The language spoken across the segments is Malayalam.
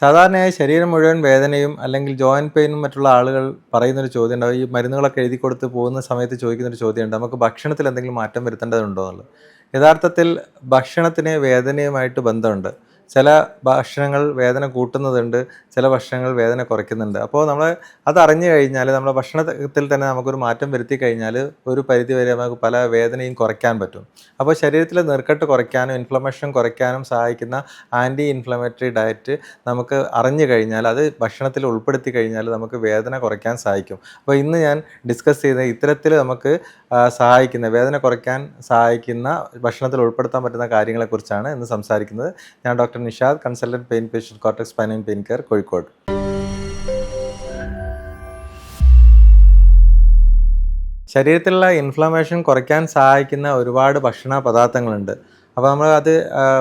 സാധാരണയായി ശരീരം മുഴുവൻ വേദനയും അല്ലെങ്കിൽ ജോയിന്റ് പെയിനും മറ്റുള്ള ആളുകൾ പറയുന്നൊരു ചോദ്യം ഉണ്ടാവും ഈ മരുന്നുകളൊക്കെ എഴുതി കൊടുത്ത് പോകുന്ന സമയത്ത് ചോദിക്കുന്നൊരു ചോദ്യമുണ്ട്. നമുക്ക് ഭക്ഷണത്തിൽ എന്തെങ്കിലും മാറ്റം വരുത്തേണ്ടതുണ്ടോ എന്നുള്ളത്? യഥാർത്ഥത്തിൽ ഭക്ഷണത്തിന് വേദനയുമായിട്ട് ബന്ധമുണ്ട്. ചില ഭക്ഷണങ്ങൾ വേദന കൂട്ടുന്നതുണ്ട് ചില ഭക്ഷണങ്ങൾ വേദന കുറയ്ക്കുന്നുണ്ട്. അപ്പോൾ നമ്മൾ അത് അറിഞ്ഞു കഴിഞ്ഞാൽ നമ്മുടെ ഭക്ഷണത്തിൽ തന്നെ നമുക്കൊരു മാറ്റം വരുത്തി കഴിഞ്ഞാൽ ഒരു പരിധി വരെ നമുക്ക് പല വേദനയും കുറയ്ക്കാൻ പറ്റും. അപ്പോൾ ശരീരത്തിലെ നീർക്കെട്ട് കുറയ്ക്കാനും ഇൻഫ്ലമേഷൻ കുറയ്ക്കാനും സഹായിക്കുന്ന ആന്റി ഇൻഫ്ലമേറ്ററി ഡയറ്റ് നമുക്ക് അറിഞ്ഞു കഴിഞ്ഞാൽ അത് ഭക്ഷണത്തിൽ ഉൾപ്പെടുത്തി കഴിഞ്ഞാൽ നമുക്ക് വേദന കുറയ്ക്കാൻ സഹായിക്കും. അപ്പോൾ ഇന്ന് ഞാൻ ഡിസ്കസ് ചെയ്ത ഇത്തരത്തിൽ നമുക്ക് സഹായിക്കുന്ന വേദന കുറയ്ക്കാൻ സഹായിക്കുന്ന ഭക്ഷണത്തിൽ ഉൾപ്പെടുത്താൻ പറ്റുന്ന കാര്യങ്ങളെക്കുറിച്ചാണ് ഇന്ന് സംസാരിക്കുന്നത്. ഞാൻ doctor Nishad consultant pain patient cortex pain and pain care Kozhikode. ശരീരത്തിലുള്ള ഇൻഫ്ലമേഷൻ കുറയ്ക്കാൻ സഹായിക്കുന്ന ഒരുപാട് ഭക്ഷണ പദാർത്ഥങ്ങളുണ്ട് അപ്പോൾ നമ്മൾ അത്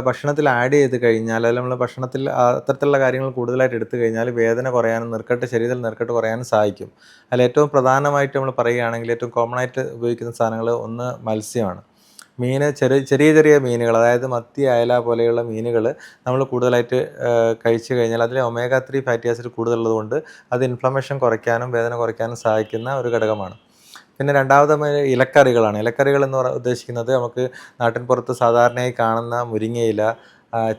ഭക്ഷണത്തിൽ ആഡ് ചെയ്ത് കഴിഞ്ഞാൽ അല്ലെങ്കിൽ നമ്മൾ ഭക്ഷണത്തിൽ അത്തരത്തിലുള്ള കാര്യങ്ങൾ കൂടുതലായിട്ട് എടുത്തു കഴിഞ്ഞാൽ വേദന കുറയാനും നെർക്കെട്ട് ശരീരത്തിൽ നെർക്കെട്ട് കുറയാനും സഹായിക്കും. അതിൽ ഏറ്റവും പ്രധാനമായിട്ട് നമ്മൾ പറയുകയാണെങ്കിൽ ഏറ്റവും കോമൺ ആയിട്ട് ഉപയോഗിക്കുന്ന സാധനങ്ങൾ ഒന്ന് മത്സ്യമാണ്. മീൻ ചെറിയ ചെറിയ ചെറിയ മീനുകൾ അതായത് മത്തി അയല പോലെയുള്ള മീനുകൾ നമ്മൾ കൂടുതലായിട്ട് കഴിച്ചു കഴിഞ്ഞാൽ അതിൽ ഒമേഗ ത്രീ ഫാറ്റി ആസിഡ് കൂടുതലുള്ളതുകൊണ്ട് അത് ഇൻഫ്ലമേഷൻ കുറയ്ക്കാനും വേദന കുറയ്ക്കാനും സഹായിക്കുന്ന ഒരു ഘടകമാണ്. പിന്നെ രണ്ടാമത് ഇലക്കറികളാണ്. ഇലക്കറികൾ എന്ന് ഉദ്ദേശിക്കുന്നത് നമുക്ക് നാട്ടിൻ പുറത്ത് സാധാരണയായി കാണുന്ന മുരിങ്ങയില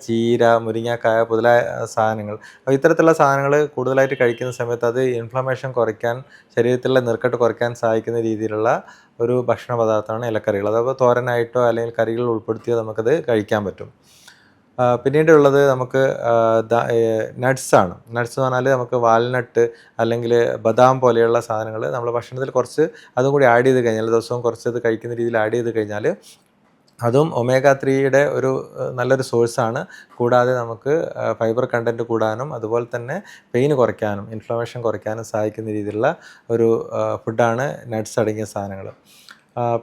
ചീര മുരിങ്ങക്കായ മുതലായ സാധനങ്ങൾ. അപ്പോൾ ഇത്തരത്തിലുള്ള സാധനങ്ങൾ കൂടുതലായിട്ട് കഴിക്കുന്ന സമയത്ത് അത് ഇൻഫ്ലമേഷൻ കുറയ്ക്കാൻ ശരീരത്തിലെ നീർക്കെട്ട് കുറയ്ക്കാൻ സഹായിക്കുന്ന രീതിയിലുള്ള ഒരു ഭക്ഷണ പദാർത്ഥമാണ് ഇലക്കറികൾ. അതപ്പോൾ തോരനായിട്ടോ അല്ലെങ്കിൽ കറികൾ ഉൾപ്പെടുത്തിയോ നമുക്കത് കഴിക്കാൻ പറ്റും. പിന്നീടുള്ളത് നമുക്ക് നട്ട്സാണ് നട്ട്സ് എന്ന് പറഞ്ഞാൽ നമുക്ക് വാൽനട്ട് അല്ലെങ്കിൽ ബദാം പോലെയുള്ള സാധനങ്ങൾ നമ്മൾ ഭക്ഷണത്തിൽ കുറച്ച് അതും കൂടി ആഡ് ചെയ്ത് കഴിഞ്ഞാൽ ദിവസവും കുറച്ച് അത് കഴിക്കുന്ന രീതിയിൽ ആഡ് ചെയ്ത് കഴിഞ്ഞാൽ അതും ഒമേഗ ത്രീയുടെ ഒരു നല്ലൊരു സോഴ്സാണ് കൂടാതെ നമുക്ക് ഫൈബർ കണ്ടന്റ് കൂടാനും അതുപോലെ തന്നെ പെയിൻ കുറയ്ക്കാനും ഇൻഫ്ലമേഷൻ കുറയ്ക്കാനും സഹായിക്കുന്ന രീതിയിലുള്ള ഒരു ഫുഡാണ് നട്ട്സ് അടങ്ങിയ സാധനങ്ങൾ.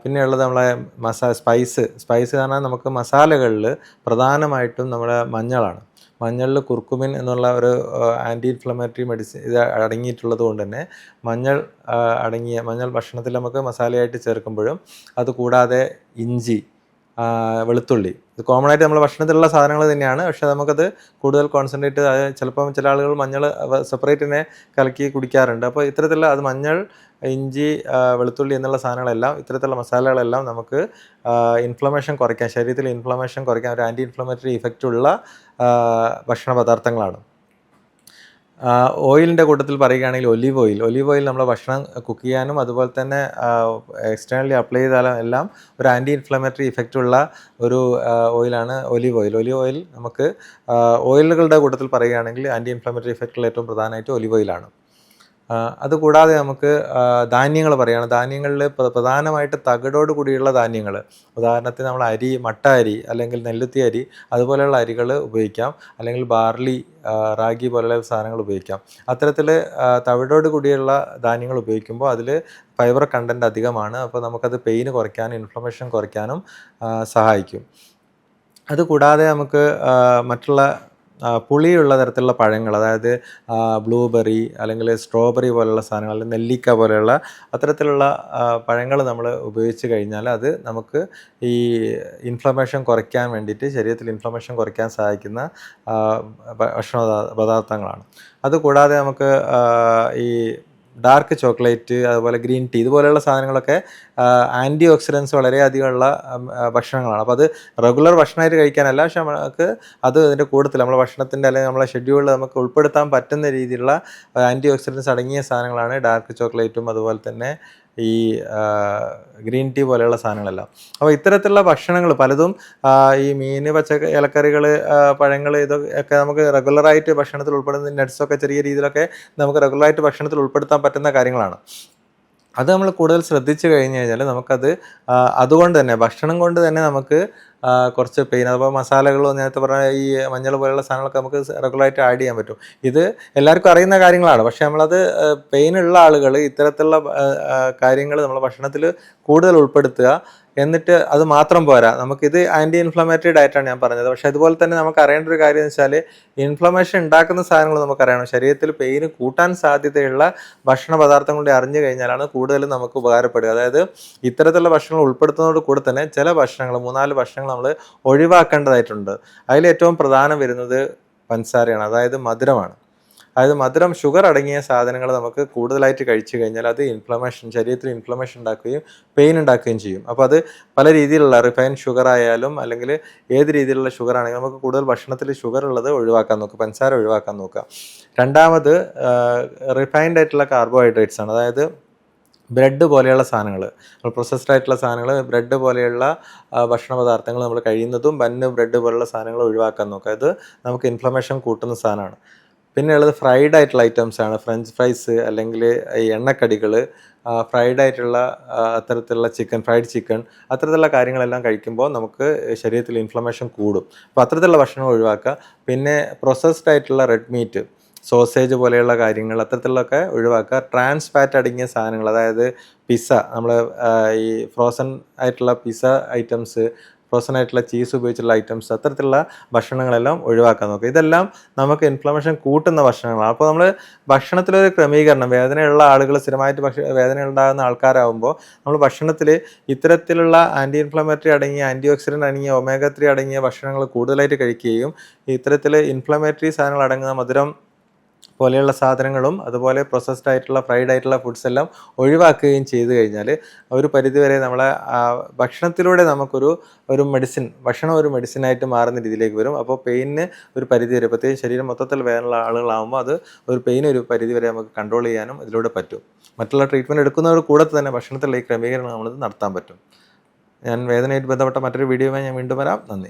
പിന്നെയുള്ളത് നമ്മളെ മസാ സ്പൈസ് സ്പൈസ് കാരണം നമുക്ക് മസാലകളിൽ പ്രധാനമായിട്ടും നമ്മുടെ മഞ്ഞളാണ്. മഞ്ഞളിൽ കുർക്കുമിൻ എന്നുള്ള ഒരു ആന്റി ഇൻഫ്ലമേറ്ററി മെഡിസിൻ ഇത് അടങ്ങിയിട്ടുള്ളത് കൊണ്ട് തന്നെ മഞ്ഞൾ അടങ്ങിയ മഞ്ഞൾ ഭക്ഷണത്തിൽ നമുക്ക് മസാലയായിട്ട് ചേർക്കുമ്പോഴും അത് കൂടാതെ ഇഞ്ചി വെളുത്തുള്ളി. ഇത് കോമൺ ആയിട്ട് നമ്മൾ ഭക്ഷണത്തിലുള്ള സാധനങ്ങൾ തന്നെയാണ്. പക്ഷേ നമുക്കത് കൂടുതൽ കോൺസെൻട്രേറ്റ് അതായത് ചിലപ്പം ചില ആളുകൾ മഞ്ഞൾ സെപ്പറേറ്റ് തന്നെ കലക്കി കുടിക്കാറുണ്ട്. അപ്പോൾ ഇത്തരത്തിലുള്ള അത് മഞ്ഞൾ ഇഞ്ചി വെളുത്തുള്ളി എന്നുള്ള സാധനങ്ങളെല്ലാം ഇത്തരത്തിലുള്ള മസാലകളെല്ലാം നമുക്ക് ഇൻഫ്ലമേഷൻ കുറയ്ക്കാൻ ശരീരത്തിൽ ഇൻഫ്ലമേഷൻ കുറയ്ക്കാൻ ഒരു ആന്റി ഇൻഫ്ലമേറ്ററി ഇഫക്റ്റ് ഉള്ള ഭക്ഷണ പദാർത്ഥങ്ങളാണ്. ഓയിലിന്റെ കൂട്ടത്തിൽ പറയുകയാണെങ്കിൽ ഒലീവ് ഓയിൽ. ഒലീവ് ഓയിൽ നമ്മൾ ഭക്ഷണം കുക്ക് ചെയ്യാനും അതുപോലെ തന്നെ എക്സ്റ്റേണലി അപ്ലൈ ചെയ്താലും എല്ലാം ഒരു ആന്റി ഇൻഫ്ലമേറ്ററി ഇഫക്റ്റ് ഉള്ള ഒരു ഓയിലാണ് ഒലീവ് ഓയിൽ. ഒലീവ് ഓയിൽ നമുക്ക് ഓയിലുകളുടെ കൂട്ടത്തിൽ പറയുകയാണെങ്കിൽ ആന്റി ഇൻഫ്ലമേറ്ററി ഇഫക്റ്റുള്ള ഏറ്റവും പ്രധാനമായിട്ട് ഒലീവ് ഓയിലാണ്. അതുകൂടാതെ നമുക്ക് ധാന്യങ്ങൾ പറയുകയാണ് ധാന്യങ്ങളിൽ പ്രധാനമായിട്ട് തകിടോട് കൂടിയുള്ള ധാന്യങ്ങൾ ഉദാഹരണത്തിന് നമ്മൾ അരി മട്ട അരി അല്ലെങ്കിൽ നെല്ലുത്തി അരി അതുപോലെയുള്ള അരികൾ ഉപയോഗിക്കാം. അല്ലെങ്കിൽ ബാർലി റാഗി പോലെയുള്ള സാധനങ്ങൾ ഉപയോഗിക്കാം. അത്തരത്തിൽ തവിടോട് കൂടിയുള്ള ധാന്യങ്ങൾ ഉപയോഗിക്കുമ്പോൾ അതിൽ ഫൈബർ കണ്ടന്റ് അധികമാണ്. അപ്പോൾ നമുക്കത് പെയിന് കുറയ്ക്കാനും ഇൻഫ്ലമേഷൻ കുറയ്ക്കാനും സഹായിക്കും. അതുകൂടാതെ നമുക്ക് മറ്റുള്ള പുളിയുള്ള തരത്തിലുള്ള പഴങ്ങൾ അതായത് ബ്ലൂബെറി അല്ലെങ്കിൽ സ്ട്രോബെറി പോലുള്ള സാധനങ്ങൾ അല്ലെങ്കിൽ നെല്ലിക്ക പോലെയുള്ള അത്തരത്തിലുള്ള പഴങ്ങൾ നമ്മൾ ഉപയോഗിച്ച് കഴിഞ്ഞാൽ അത് നമുക്ക് ഈ ഇൻഫ്ലമേഷൻ കുറയ്ക്കാൻ വേണ്ടിയിട്ട് ശരീരത്തിൽ ഇൻഫ്ലമേഷൻ കുറയ്ക്കാൻ സഹായിക്കുന്ന ഭക്ഷണ പദാർത്ഥങ്ങളാണ്. അതുകൂടാതെ നമുക്ക് ഈ ഡാർക്ക് ചോക്ലേറ്റ് അതുപോലെ ഗ്രീൻ ടീ ഇതുപോലെയുള്ള സാധനങ്ങളൊക്കെ ആന്റി ഓക്സിഡൻസ് വളരെയധികമുള്ള ഭക്ഷണങ്ങളാണ്. അപ്പോൾ അത് റെഗുലർ ഭക്ഷണമായിട്ട് കഴിക്കാനല്ല പക്ഷെ നമുക്ക് അത് അതിന്റെ കൂടുതൽ നമ്മളെ ഭക്ഷണത്തിന്റെ അല്ലെങ്കിൽ നമ്മളെ ഷെഡ്യൂളിൽ നമുക്ക് ഉൾപ്പെടുത്താൻ പറ്റുന്ന രീതിയിലുള്ള ആന്റി ഓക്സിഡൻസ് അടങ്ങിയ സാധനങ്ങളാണ് ഡാർക്ക് ചോക്ലേറ്റും അതുപോലെ തന്നെ ഈ ഗ്രീൻ ടീ പോലെയുള്ള സാധനങ്ങളെല്ലാം. അപ്പോൾ ഇത്തരത്തിലുള്ള ഭക്ഷണങ്ങൾ പലതും ഈ മീൻ പച്ചക്ക ഇലക്കറികൾ പഴങ്ങൾ ഇതൊക്കെ നമുക്ക് റെഗുലറായിട്ട് ഭക്ഷണത്തിൽ ഉൾപ്പെടുന്ന നട്ട്സൊക്കെ ചെറിയ രീതിയിലൊക്കെ നമുക്ക് റെഗുലറായിട്ട് ഭക്ഷണത്തിൽ ഉൾപ്പെടുത്താൻ പറ്റുന്ന കാര്യങ്ങളാണ്. അത് നമ്മൾ കൂടുതൽ ശ്രദ്ധിച്ചു കഴിഞ്ഞ് കഴിഞ്ഞാൽ നമുക്കത് അതുകൊണ്ട് തന്നെ ഭക്ഷണം കൊണ്ട് തന്നെ നമുക്ക് കുറച്ച് പെയിൻ അഥവാ മസാലകളോ നേരത്തെ പറഞ്ഞ ഈ മഞ്ഞൾ പോലെയുള്ള സാധനങ്ങളൊക്കെ നമുക്ക് റെഗുലറായിട്ട് ആഡ് ചെയ്യാൻ പറ്റും. ഇത് എല്ലാവർക്കും അറിയുന്ന കാര്യങ്ങളാണ്. പക്ഷേ നമ്മളത് പെയിൻ ഉള്ള ആളുകൾ ഇത്തരത്തിലുള്ള കാര്യങ്ങൾ നമ്മൾ ഭക്ഷണത്തിൽ കൂടുതൽ ഉൾപ്പെടുത്തുക. എന്നിട്ട് അത് മാത്രം പോരാ. നമുക്കിത് ആന്റി ഇൻഫ്ലമേറ്ററി ഡയറ്റാണ് ഞാൻ പറഞ്ഞത്. പക്ഷേ അതുപോലെ തന്നെ നമുക്ക് അറിയേണ്ട ഒരു കാര്യം എന്ന് വെച്ചാൽ ഇൻഫ്ലമേഷൻ ഉണ്ടാക്കുന്ന സാധനങ്ങൾ നമുക്കറിയണം ശരീരത്തിൽ പെയിന് കൂട്ടാൻ സാധ്യതയുള്ള ഭക്ഷണ പദാർത്ഥം കൊണ്ട് അറിഞ്ഞു കഴിഞ്ഞാലാണ് കൂടുതലും നമുക്ക് ഉപകാരപ്പെടുക. അതായത് ഇത്തരത്തിലുള്ള ഭക്ഷണങ്ങൾ ഉൾപ്പെടുത്തുന്നതോട് കൂടെ തന്നെ ചില ഭക്ഷണങ്ങൾ മൂന്നാൽ ഭക്ഷണങ്ങൾ നമ്മൾ ഒഴിവാക്കേണ്ടതായിട്ടുണ്ട്. അതിൽ ഏറ്റവും പ്രധാനം വരുന്നത് പഞ്ചസാരയാണ് അതായത് മധുരമാണ്. അതായത് മധുരം ഷുഗർ അടങ്ങിയ സാധനങ്ങൾ നമുക്ക് കൂടുതലായിട്ട് കഴിച്ചു കഴിഞ്ഞാൽ അത് ഇൻഫ്ലമേഷൻ ശരീരത്തിൽ ഇൻഫ്ലമേഷൻ ഉണ്ടാക്കുകയും പെയിൻ ഉണ്ടാക്കുകയും ചെയ്യും. അപ്പോൾ അത് പല രീതിയിലുള്ള റിഫൈൻ ഷുഗർ ആയാലും അല്ലെങ്കിൽ ഏത് രീതിയിലുള്ള ഷുഗർ ആണെങ്കിലും നമുക്ക് കൂടുതൽ ഭക്ഷണത്തിൽ ഷുഗർ ഉള്ളത് ഒഴിവാക്കാൻ നോക്കുക പഞ്ചസാര ഒഴിവാക്കാൻ നോക്കുക രണ്ടാമത് റിഫൈൻഡ് ആയിട്ടുള്ള കാർബോഹൈഡ്രേറ്റ്സ് ആണ്. അതായത് ബ്രെഡ് പോലെയുള്ള സാധനങ്ങൾ പ്രോസസ്ഡ് ആയിട്ടുള്ള സാധനങ്ങൾ ബ്രെഡ് പോലെയുള്ള ഭക്ഷണ പദാർത്ഥങ്ങൾ നമ്മൾ കഴിയുന്നതും ബന്ന് ബ്രെഡ് പോലെയുള്ള സാധനങ്ങൾ ഒഴിവാക്കാൻ നോക്കുക. അത് നമുക്ക് ഇൻഫ്ലമേഷൻ കൂട്ടുന്ന സാധനമാണ്. പിന്നെ ഉള്ളത് ഫ്രൈഡ് ആയിട്ടുള്ള ഐറ്റംസ് ആണ്. ഫ്രഞ്ച് ഫ്രൈസ് അല്ലെങ്കിൽ എണ്ണക്കടികൾ ഫ്രൈഡ് ആയിട്ടുള്ള അത്തരത്തിലുള്ള ചിക്കൻ ഫ്രൈഡ് ചിക്കൻ അത്തരത്തിലുള്ള കാര്യങ്ങളെല്ലാം കഴിക്കുമ്പോൾ നമുക്ക് ശരീരത്തിൽ ഇൻഫ്ലമേഷൻ കൂടും. അപ്പോൾ അത്തരത്തിലുള്ള ഭക്ഷണം ഒഴിവാക്കുക. പിന്നെ പ്രോസസ്ഡ് ആയിട്ടുള്ള റെഡ് മീറ്റ് സോസേജ് പോലെയുള്ള കാര്യങ്ങൾ അത്തരത്തിലുള്ളതൊക്കെ ഒഴിവാക്കുക. ട്രാൻസ് ഫാറ്റ് അടങ്ങിയ സാധനങ്ങൾ അതായത് പിസ്സ നമ്മൾ ഈ ഫ്രോസൺ ആയിട്ടുള്ള പിസ്സ ഐറ്റംസ് ഫ്രോസൺ ആയിട്ടുള്ള ചീസ് ഉപയോഗിച്ചുള്ള ഐറ്റംസ് അത്തരത്തിലുള്ള ഭക്ഷണങ്ങളെല്ലാം ഒഴിവാക്കാൻ നോക്കുക. ഇതെല്ലാം നമുക്ക് ഇൻഫ്ലമേഷൻ കൂട്ടുന്ന ഭക്ഷണങ്ങളാണ്. അപ്പോൾ നമ്മൾ ഭക്ഷണത്തിലൊരു ക്രമീകരണം വേദനയുള്ള ആളുകൾ സ്ഥിരമായിട്ട് ഭക്ഷ വേദന ഉണ്ടാകുന്ന ആൾക്കാരാകുമ്പോൾ നമ്മൾ ഭക്ഷണത്തിൽ ഇത്തരത്തിലുള്ള ആന്റി ഇൻഫ്ലമേറ്ററി അടങ്ങിയ ആന്റി ഓക്സിഡന്റ് അടങ്ങിയ ഒമേഗ ത്രീ അടങ്ങിയ ഭക്ഷണങ്ങൾ കൂടുതലായിട്ട് കഴിക്കുകയും ഇത്തരത്തിൽ ഇൻഫ്ലമേറ്ററി സാധനങ്ങൾ അടങ്ങുന്ന മധുരം പോലെയുള്ള സാധനങ്ങളും അതുപോലെ പ്രോസസ്ഡ് ആയിട്ടുള്ള ഫ്രൈഡ് ആയിട്ടുള്ള ഫുഡ്സ് എല്ലാം ഒഴിവാക്കുകയും ചെയ്തു കഴിഞ്ഞാൽ ഒരു പരിധിവരെ നമ്മളെ ഭക്ഷണത്തിലൂടെ നമുക്കൊരു ഒരു മെഡിസിൻ ഭക്ഷണം ഒരു മെഡിസിനായിട്ട് മാറുന്ന രീതിയിലേക്ക് വരും. അപ്പോൾ പെയിന് ഒരു പരിധി വരെ പ്രത്യേകിച്ച് ശരീരം മൊത്തത്തിൽ വേദനയുള്ള ആളുകളാകുമ്പോൾ അത് ഒരു പെയിൻ ഒരു പരിധി വരെ നമുക്ക് കൺട്രോൾ ചെയ്യാനും ഇതിലൂടെ പറ്റും. മറ്റുള്ള ട്രീറ്റ്മെന്റ് എടുക്കുന്നവർ കൂടെ തന്നെ ഭക്ഷണത്തിലുള്ള ഈ ക്രമീകരണം നമ്മളിത് നടത്താൻ പറ്റും. ഞാൻ വേദനയായിട്ട് ബന്ധപ്പെട്ട മറ്റൊരു വീഡിയോയുമായി ഞാൻ വീണ്ടും വരാം. നന്ദി.